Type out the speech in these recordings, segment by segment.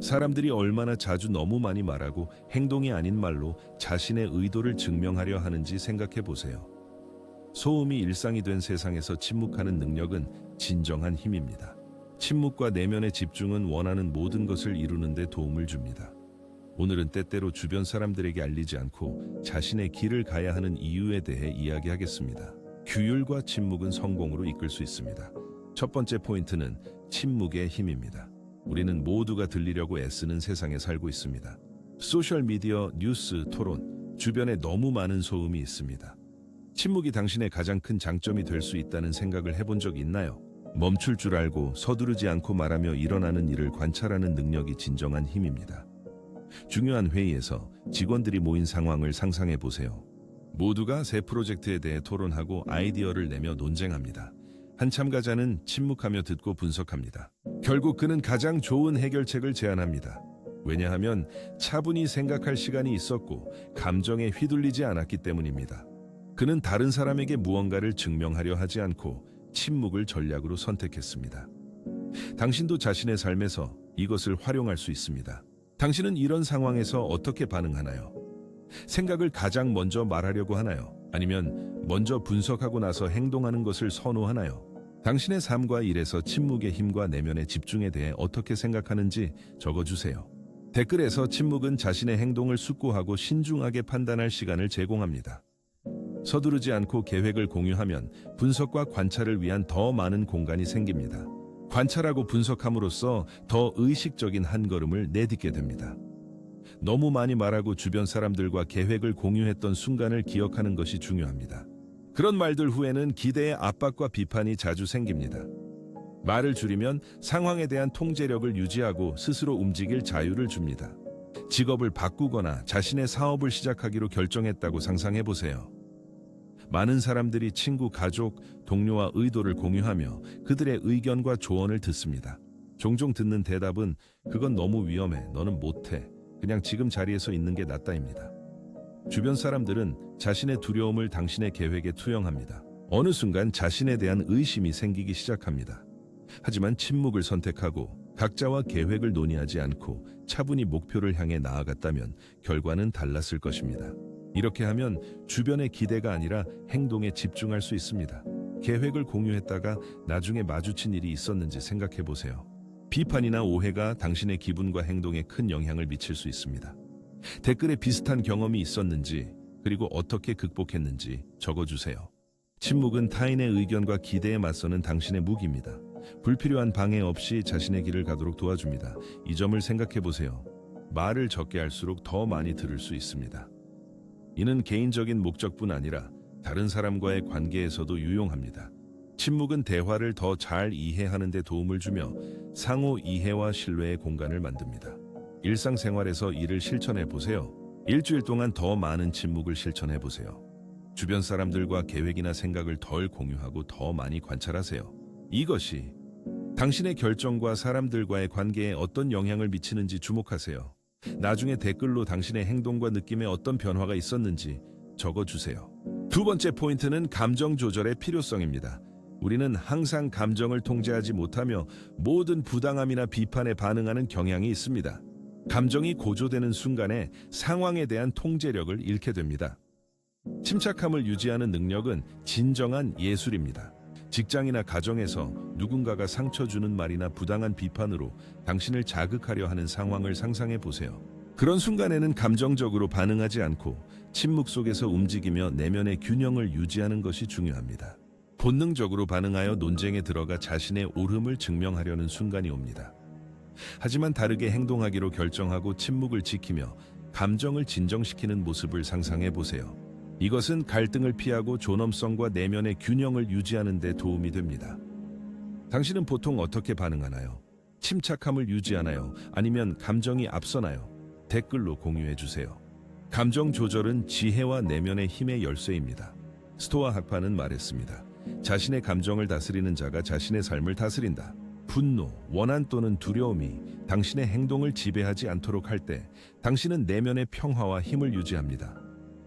사람들이 얼마나 자주 너무 많이 말하고 행동이 아닌 말로 자신의 의도를 증명하려 하는지 생각해 보세요. 소음이 일상이 된 세상에서 침묵하는 능력은 진정한 힘입니다. 침묵과 내면의 집중은 원하는 모든 것을 이루는 데 도움을 줍니다. 오늘은 때때로 주변 사람들에게 알리지 않고 자신의 길을 가야 하는 이유에 대해 이야기하겠습니다. 규율과 침묵은 성공으로 이끌 수 있습니다. 첫 번째 포인트는 침묵의 힘입니다. 우리는 모두가 들리려고 애쓰는 세상에 살고 있습니다. 소셜 미디어, 뉴스, 토론, 주변에 너무 많은 소음이 있습니다. 침묵이 당신의 가장 큰 장점이 될 수 있다는 생각을 해본 적 있나요? 멈출 줄 알고 서두르지 않고 말하며 일어나는 일을 관찰하는 능력이 진정한 힘입니다. 중요한 회의에서 직원들이 모인 상황을 상상해 보세요. 모두가 새 프로젝트에 대해 토론하고 아이디어를 내며 논쟁합니다. 한 참 가자는 침묵하며 듣고 분석합니다. 결국 그는 가장 좋은 해결책을 제안합니다. 왜냐하면 차분히 생각할 시간이 있었고 감정에 휘둘리지 않았기 때문입니다. 그는 다른 사람에게 무언가를 증명하려 하지 않고 침묵을 전략으로 선택했습니다. 당신도 자신의 삶에서 이것을 활용할 수 있습니다. 당신은 이런 상황에서 어떻게 반응하나요? 생각을 가장 먼저 말하려고 하나요? 아니면 먼저 분석하고 나서 행동하는 것을 선호하나요? 당신의 삶과 일에서 침묵의 힘과 내면의 집중에 대해 어떻게 생각하는지 적어주세요. 댓글에서 침묵은 자신의 행동을 숙고하고 신중하게 판단할 시간을 제공합니다. 서두르지 않고 계획을 공유하면 분석과 관찰을 위한 더 많은 공간이 생깁니다. 관찰하고 분석함으로써 더 의식적인 한 걸음을 내딛게 됩니다. 너무 많이 말하고 주변 사람들과 계획을 공유했던 순간을 기억하는 것이 중요합니다. 그런 말들 후에는 기대의 압박과 비판이 자주 생깁니다. 말을 줄이면 상황에 대한 통제력을 유지하고 스스로 움직일 자유를 줍니다. 직업을 바꾸거나 자신의 사업을 시작하기로 결정했다고 상상해 보세요. 많은 사람들이 친구, 가족, 동료와 의도를 공유하며 그들의 의견과 조언을 듣습니다. 종종 듣는 대답은 그건 너무 위험해. 너는 못해. 그냥 지금 자리에서 있는 게 낫다입니다. 주변 사람들은 자신의 두려움을 당신의 계획에 투영합니다. 어느 순간 자신에 대한 의심이 생기기 시작합니다. 하지만 침묵을 선택하고 각자와 계획을 논의하지 않고 차분히 목표를 향해 나아갔다면 결과는 달랐을 것입니다. 이렇게 하면 주변의 기대가 아니라 행동에 집중할 수 있습니다. 계획을 공유했다가 나중에 마주친 일이 있었는지 생각해 보세요. 비판이나 오해가 당신의 기분과 행동에 큰 영향을 미칠 수 있습니다. 댓글에 비슷한 경험이 있었는지 그리고 어떻게 극복했는지 적어주세요. 침묵은 타인의 의견과 기대에 맞서는 당신의 무기입니다. 불필요한 방해 없이 자신의 길을 가도록 도와줍니다. 이 점을 생각해 보세요. 말을 적게 할수록 더 많이 들을 수 있습니다. 이는 개인적인 목적뿐 아니라 다른 사람과의 관계에서도 유용합니다. 침묵은 대화를 더 잘 이해하는 데 도움을 주며 상호 이해와 신뢰의 공간을 만듭니다. 일상생활에서 이를 실천해 보세요. 일주일 동안 더 많은 침묵을 실천해 보세요. 주변 사람들과 계획이나 생각을 덜 공유하고 더 많이 관찰하세요. 이것이 당신의 결정과 사람들과의 관계에 어떤 영향을 미치는지 주목하세요. 나중에 댓글로 당신의 행동과 느낌에 어떤 변화가 있었는지 적어주세요. 두 번째 포인트는 감정 조절의 필요성입니다. 우리는 항상 감정을 통제하지 못하며 모든 부당함이나 비판에 반응하는 경향이 있습니다. 감정이 고조되는 순간에 상황에 대한 통제력을 잃게 됩니다. 침착함을 유지하는 능력은 진정한 예술입니다. 직장이나 가정에서 누군가가 상처 주는 말이나 부당한 비판으로 당신을 자극하려 하는 상황을 상상해 보세요. 그런 순간에는 감정적으로 반응하지 않고 침묵 속에서 움직이며 내면의 균형을 유지하는 것이 중요합니다. 본능적으로 반응하여 논쟁에 들어가 자신의 옳음을 증명하려는 순간이 옵니다. 하지만 다르게 행동하기로 결정하고 침묵을 지키며 감정을 진정시키는 모습을 상상해 보세요. 이것은 갈등을 피하고 존엄성과 내면의 균형을 유지하는 데 도움이 됩니다. 당신은 보통 어떻게 반응하나요? 침착함을 유지하나요? 아니면 감정이 앞서나요? 댓글로 공유해 주세요. 감정 조절은 지혜와 내면의 힘의 열쇠입니다. 스토아 학파는 말했습니다. 자신의 감정을 다스리는 자가 자신의 삶을 다스린다. 분노, 원한 또는 두려움이 당신의 행동을 지배하지 않도록 할 때 당신은 내면의 평화와 힘을 유지합니다.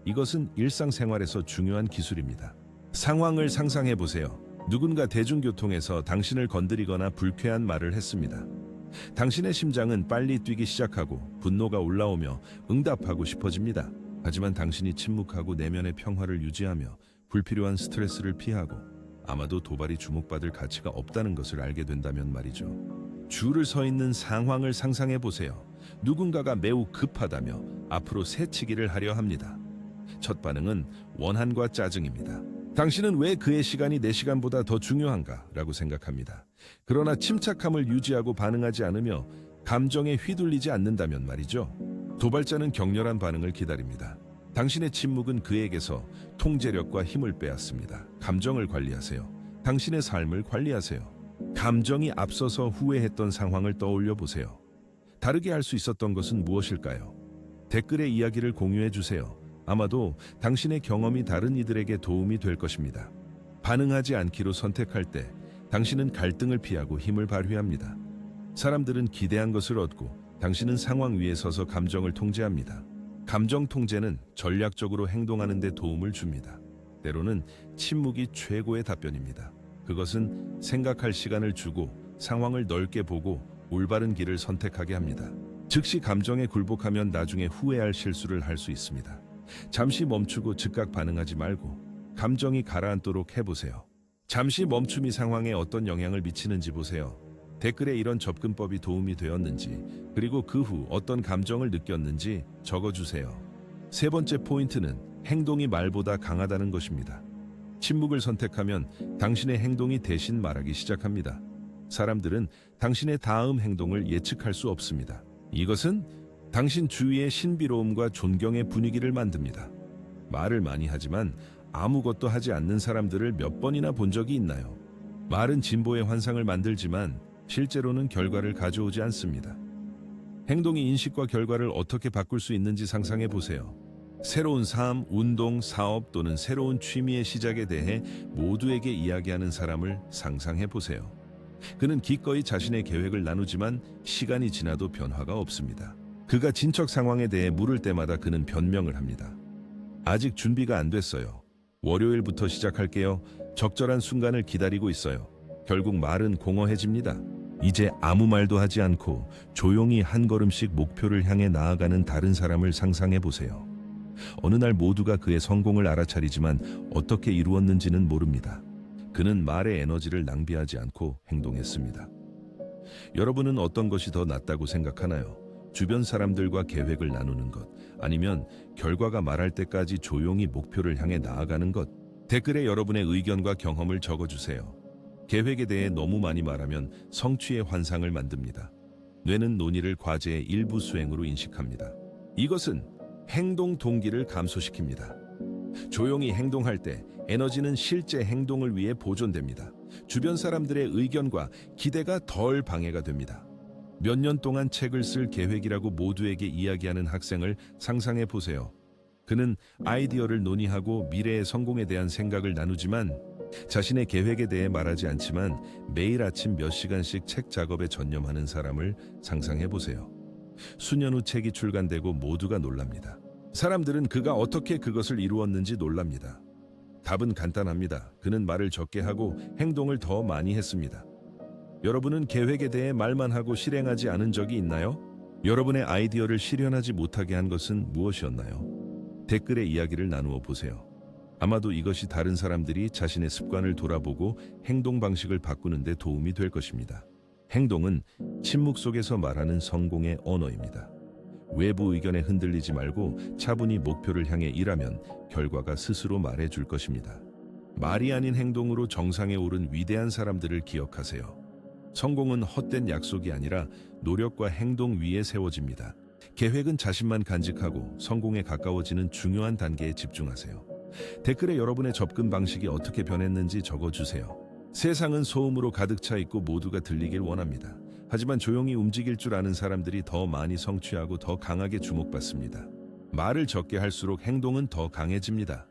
이것은 일상생활에서 중요한 기술입니다. 상황을 상상해 보세요. 누군가 대중교통에서 당신을 건드리거나 불쾌한 말을 했습니다. 당신의 심장은 빨리 뛰기 시작하고 분노가 올라오며 응답하고 싶어집니다. 하지만 당신이 침묵하고 내면의 평화를 유지하며 불필요한 스트레스를 피하고 아마도 도발이 주목받을 가치가 없다는 것을 알게 된다면 말이죠. 줄을 서 있는 상황을 상상해 보세요. 누군가가 매우 급하다며 앞으로 새치기를 하려 합니다. 첫 반응은 원한과 짜증입니다. 당신은 왜 그의 시간이 내 시간보다 더 중요한가? 라고 생각합니다. 그러나 침착함을 유지하고 반응하지 않으며 감정에 휘둘리지 않는다면 말이죠. 도발자는 격렬한 반응을 기다립니다. 당신의 침묵은 그에게서 통제력과 힘을 빼앗습니다. 감정을 관리하세요. 당신의 삶을 관리하세요. 감정이 앞서서 후회했던 상황을 떠올려 보세요. 다르게 할 수 있었던 것은 무엇일까요? 댓글에 이야기를 공유해 주세요. 아마도 당신의 경험이 다른 이들에게 도움이 될 것입니다. 반응하지 않기로 선택할 때 당신은 갈등을 피하고 힘을 발휘합니다. 사람들은 기대한 것을 얻고 당신은 상황 위에 서서 감정을 통제합니다. 감정 통제는 전략적으로 행동하는 데 도움을 줍니다. 때로는 침묵이 최고의 답변입니다. 그것은 생각할 시간을 주고 상황을 넓게 보고 올바른 길을 선택하게 합니다. 즉시 감정에 굴복하면 나중에 후회할 실수를 할 수 있습니다. 잠시 멈추고 즉각 반응하지 말고 감정이 가라앉도록 해보세요. 잠시 멈춤이 상황에 어떤 영향을 미치는지 보세요. 댓글에 이런 접근법이 도움이 되었는지, 그리고 그 후 어떤 감정을 느꼈는지 적어주세요. 세 번째 포인트는 행동이 말보다 강하다는 것입니다. 침묵을 선택하면 당신의 행동이 대신 말하기 시작합니다. 사람들은 당신의 다음 행동을 예측할 수 없습니다. 이것은 당신 주위의 신비로움과 존경의 분위기를 만듭니다. 말을 많이 하지만 아무것도 하지 않는 사람들을 몇 번이나 본 적이 있나요? 말은 진보의 환상을 만들지만 실제로는 결과를 가져오지 않습니다. 행동이 인식과 결과를 어떻게 바꿀 수 있는지 상상해 보세요. 새로운 삶, 운동, 사업 또는 새로운 취미의 시작에 대해 모두에게 이야기하는 사람을 상상해 보세요. 그는 기꺼이 자신의 계획을 나누지만 시간이 지나도 변화가 없습니다. 그가 진척 상황에 대해 물을 때마다 그는 변명을 합니다. 아직 준비가 안 됐어요. 월요일부터 시작할게요. 적절한 순간을 기다리고 있어요. 결국 말은 공허해집니다. 이제 아무 말도 하지 않고 조용히 한 걸음씩 목표를 향해 나아가는 다른 사람을 상상해 보세요. 어느 날 모두가 그의 성공을 알아차리지만 어떻게 이루었는지는 모릅니다. 그는 말의 에너지를 낭비하지 않고 행동했습니다. 여러분은 어떤 것이 더 낫다고 생각하나요? 주변 사람들과 계획을 나누는 것, 아니면 결과가 말할 때까지 조용히 목표를 향해 나아가는 것? 댓글에 여러분의 의견과 경험을 적어주세요. 계획에 대해 너무 많이 말하면 성취의 환상을 만듭니다. 뇌는 논의를 과제의 일부 수행으로 인식합니다. 이것은 행동 동기를 감소시킵니다. 조용히 행동할 때 에너지는 실제 행동을 위해 보존됩니다. 주변 사람들의 의견과 기대가 덜 방해가 됩니다. 몇 년 동안 책을 쓸 계획이라고 모두에게 이야기하는 학생을 상상해 보세요. 그는 아이디어를 논의하고 미래의 성공에 대한 생각을 나누지만 자신의 계획에 대해 말하지 않지만 매일 아침 몇 시간씩 책 작업에 전념하는 사람을 상상해 보세요. 수년 후 책이 출간되고 모두가 놀랍니다. 사람들은 그가 어떻게 그것을 이루었는지 놀랍니다. 답은 간단합니다. 그는 말을 적게 하고 행동을 더 많이 했습니다. 여러분은 계획에 대해 말만 하고 실행하지 않은 적이 있나요? 여러분의 아이디어를 실현하지 못하게 한 것은 무엇이었나요? 댓글에 이야기를 나누어 보세요. 아마도 이것이 다른 사람들이 자신의 습관을 돌아보고 행동 방식을 바꾸는 데 도움이 될 것입니다. 행동은 침묵 속에서 말하는 성공의 언어입니다. 외부 의견에 흔들리지 말고 차분히 목표를 향해 일하면 결과가 스스로 말해 줄 것입니다. 말이 아닌 행동으로 정상에 오른 위대한 사람들을 기억하세요. 성공은 헛된 약속이 아니라 노력과 행동 위에 세워집니다. 계획은 자신만 간직하고 성공에 가까워지는 중요한 단계에 집중하세요. 댓글에 여러분의 접근 방식이 어떻게 변했는지 적어주세요. 세상은 소음으로 가득 차 있고 모두가 들리길 원합니다. 하지만 조용히 움직일 줄 아는 사람들이 더 많이 성취하고 더 강하게 주목받습니다. 말을 적게 할수록 행동은 더 강해집니다.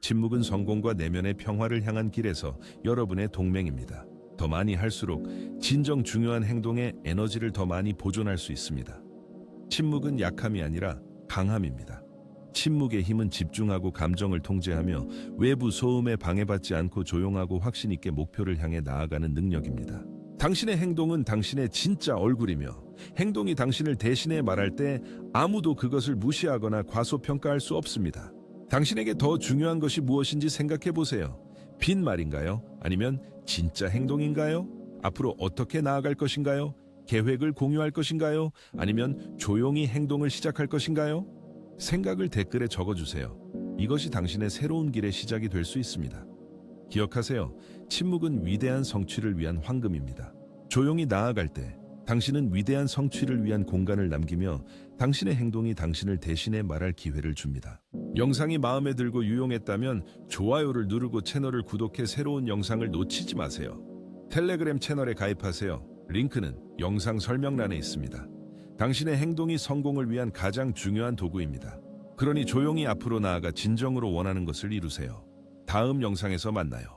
침묵은 성공과 내면의 평화를 향한 길에서 여러분의 동맹입니다. 더 많이 할수록 진정 중요한 행동에 에너지를 더 많이 보존할 수 있습니다. 침묵은 약함이 아니라 강함입니다. 침묵의 힘은 집중하고 감정을 통제하며 외부 소음에 방해받지 않고 조용하고 확신 있게 목표를 향해 나아가는 능력입니다. 당신의 행동은 당신의 진짜 얼굴이며 행동이 당신을 대신해 말할 때 아무도 그것을 무시하거나 과소평가할 수 없습니다. 당신에게 더 중요한 것이 무엇인지 생각해 보세요. 빈말인가요? 아니면 진짜 행동인가요? 앞으로 어떻게 나아갈 것인가요? 계획을 공유할 것인가요? 아니면 조용히 행동을 시작할 것인가요? 생각을 댓글에 적어주세요. 이것이 당신의 새로운 길의 시작이 될 수 있습니다. 기억하세요. 침묵은 위대한 성취를 위한 황금입니다. 조용히 나아갈 때 당신은 위대한 성취를 위한 공간을 남기며 당신의 행동이 당신을 대신해 말할 기회를 줍니다. 영상이 마음에 들고 유용했다면 좋아요를 누르고 채널을 구독해 새로운 영상을 놓치지 마세요. 텔레그램 채널에 가입하세요. 링크는 영상 설명란에 있습니다. 당신의 행동이 성공을 위한 가장 중요한 도구입니다. 그러니 조용히 앞으로 나아가 진정으로 원하는 것을 이루세요. 다음 영상에서 만나요.